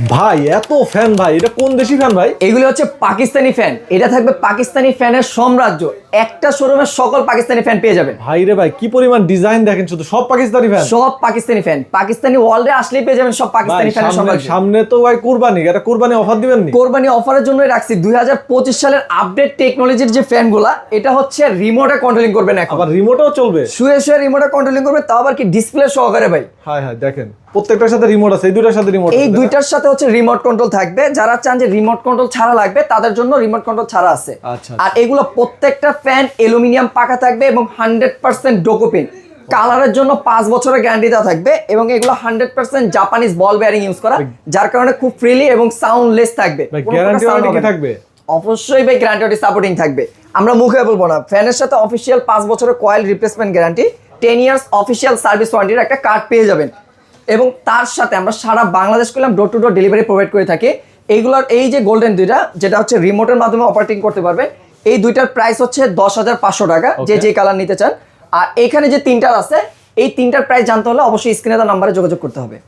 ভাই, এত ফ্যান ভাই, এটা কোন দেশি ফ্যান ভাই? এগুলো হচ্ছে পাকিস্তানি ফ্যান এটা থাকবে পাকিস্তানি ফ্যানের সাম্রাজ্য। একটা শোরুমের সকল পাকিস্তানি ফ্যান পেয়ে যাবেন। ভাই রে ভাই কি পরিমাণ ডিজাইন দেখেন শুধু সব পাকিস্তানি ফ্যান সব পাকিস্তানি ফ্যান পাকিস্তানি ওয়ার্ল্ডে আসলেই পেয়ে যাবেন সব পাকিস্তানি ফ্যান সামনে সামনে তো ভাই কুরবানি এটা কুরবানি অফার দিবেন নি? কোরবানি অফারের জন্য রাখছি। দুই হাজার পঁচিশ সালের আপডেট টেকনোলজির যে ফ্যানগুলা এটা হচ্ছে রিমোটে কন্ট্রোলিং করবেন এখন। আবার রিমোটও চলবে? শুয়ে শুয়ে রিমোটে কন্ট্রোলিং করবে তাও আবার কি ডিসপ্লে সহকারে ভাই? হ্যাঁ হ্যাঁ দেখেন প্রত্যেকটার সাথে রিমোট আছে এই দুটার সাথে রিমোট এই দুইটার সাথে হচ্ছে রিমোট কন্ট্রোল থাকবে। যারা চান যে রিমোট কন্ট্রোল ছাড়া লাগবে তাদের জন্য রিমোট কন্ট্রোল ছাড়া আছে। আচ্ছা, আর এগুলো প্রত্যেকটা ফ্যান অ্যালুমিনিয়াম পাকা থাকবে এবং হান্ড্রেড পার্সেন্ট ডোকোপিন। কালারের জন্য পাঁচ বছরের গ্যারান্টি দেওয়া থাকবে এবং এগুলো hundred percent Japanese ball bearing use করা যার কারণে খুব ফ্রিলি এবং সাউন্ডলেস থাকবে। থাকবে? অবশ্যই ভাই গ্যারান্টি সাপোর্টিং থাকবে। আমরা মুখে বলব না। ফ্যানের সাথে অফিসিয়াল পাঁচ বছরের coil replacement guarantee ten years official service ওয়ারেন্টির একটা কার্ড পেয়ে যাবেন। এবং তার সাথে আমরা সারা বাংলাদেশ করলাম door to door delivery provide করে থাকি। এইগুলোর এই যে গোল্ডেন দুইটা যেটা হচ্ছে রিমোটের মাধ্যমে অপারেটিং করতে পারবে এই দুইটার প্রাইস হচ্ছে দশ হাজার পাঁচশো টাকা যে যে কালার নিতে চান। আর এখানে যে তিনটার আছে এই তিনটার প্রাইস জানতে হলে অবশ্যই স্ক্রিনে তার নাম্বারে যোগাযোগ করতে হবে।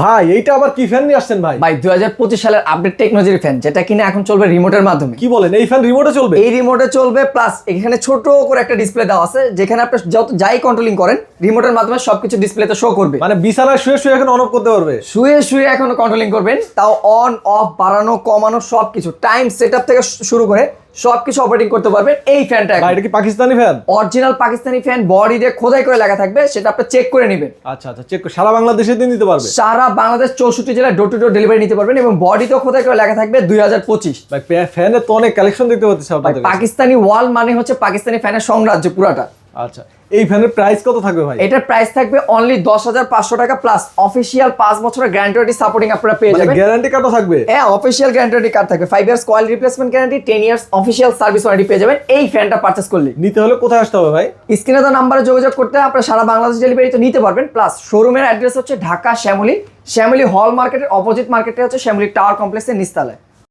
ভাই এইটা আবার কি ফ্যান নিয়ে আসছেন ভাই? ভাই দুই হাজার পঁচিশ সালের আপডেট টেকনোলজির ফ্যান যেটা কিনা এখন চলবে রিমোটের মাধ্যমে। কি বলেন এই ফ্যান রিমোটে চলবে? এই রিমোটে চলবে প্লাস এখানে ছোট করে একটা ডিসপ্লে দেওয়া আছে যেখানে আপনি যত যাই কন্ট্রোলিং করেন রিমোটের মাধ্যমে সবকিছু ডিসপ্লেতে শো করবে। মানে বিছানায় শুয়ে শুয়ে এখন অন অফ করতে পারবে? শুয়ে শুয়ে এখন কন্ট্রোলিং করবেন তাও অন অফ বাড়ানো কমানো সবকিছু। টাইম সেটআপ থেকে শুরু করে সবকিছু অপারেটিং করতে পারবেন এই ফ্যানটা ভাই এটা কি Pakistani fan original Pakistani fan body দিয়ে খোদাই করে লেখা থাকবে সেটা আপনি চেক করে নেবেন। আচ্ছা আচ্ছা চেক সারা বাংলাদেশে দিন দিতে পারবে? সারা বাংলাদেশ চৌষট্টি জেলায় ডোর টু ডোর ডেলিভারি নিতে পারবেন এবং বডি তো খোদাই করে লেখা থাকবে দুই হাজার পঁচিশ। ভাই ফ্যানের তো অনেক কালেকশন দেখতে পাচ্ছি পাকিস্তানি ওয়াল মানে হচ্ছে পাকিস্তানি ফ্যানের সাম্রাজ্য পুরাটা। আচ্ছা এই ফ্যানের প্রাইস কত থাকবে ভাই? এটার প্রাইস থাকবে অনলি দশ হাজার পাঁচশো টাকা প্লাস অফিসিয়াল পাঁচ বছরের গ্যারান্টি সাপোর্টিং আপনারা পেয়ে মানে যাবেন। গ্যারান্টি কার্ডও থাকবে? হ্যাঁ অফিসিয়াল গ্যারান্টি কার্ড থাকবে। Five years coil replacement guarantee ten years official service warranty পেয়ে যাবেন। এই ফ্যানটা পারচেস করলে। নিতে হলে কোথায় আসতে হবে ভাই? স্ক্রিনে তো নাম্বারে যোগাযোগ করতে আপনারা সারা বাংলাদেশ ডেলিভারি তো নিতে পারবেন। প্লাস শোরুমের অ্যাড্রেস হচ্ছে ঢাকা শ্যামলী শ্যামলী হল মার্কেটের অপোজিট মার্কেটে হচ্ছে শ্যামলী টাওয়ার কমপ্লেক্সের নিস্তালায়